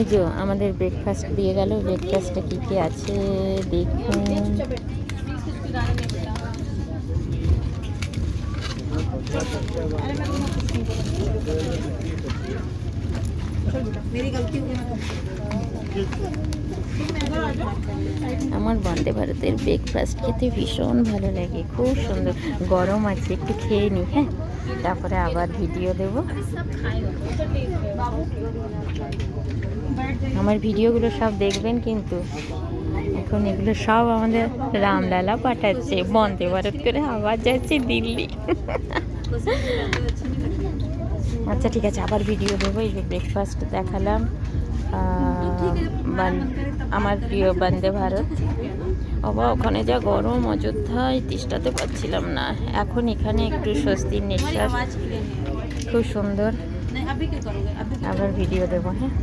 এই যে আমাদের ব্রেকফাস্ট দিয়ে গেল। ব্রেকফাস্টে কী কী আছে দেখুন। আমার বন্দে ভারতের ব্রেকফাস্ট খেতে ভীষণ ভালো লাগে। খুব সুন্দর। গরম আছে, একটু খেয়ে নিই হ্যাঁ? তারপরে আবার ভিডিও দেবো। আমার ভিডিওগুলো সব দেখবেন কিন্তু এখন এগুলো সব আমাদের রামলালা পাঠাচ্ছে। বন্দে ভারত করে আবার যাচ্ছে দিল্লি। আচ্ছা ঠিক আছে, আবার ভিডিও দেবো। এই যে ব্রেকফাস্ট দেখালাম। আমার প্রিয় বন্দে ভারত। অবা ওখানে যা গরম, অযোধ্যায়, তেষ্টাতে পাচ্ছিলাম না। এখন এখানে একটু স্বস্তির নিঃশ্বাস। খুব সুন্দর। আবার ভিডিও দেবো হ্যাঁ?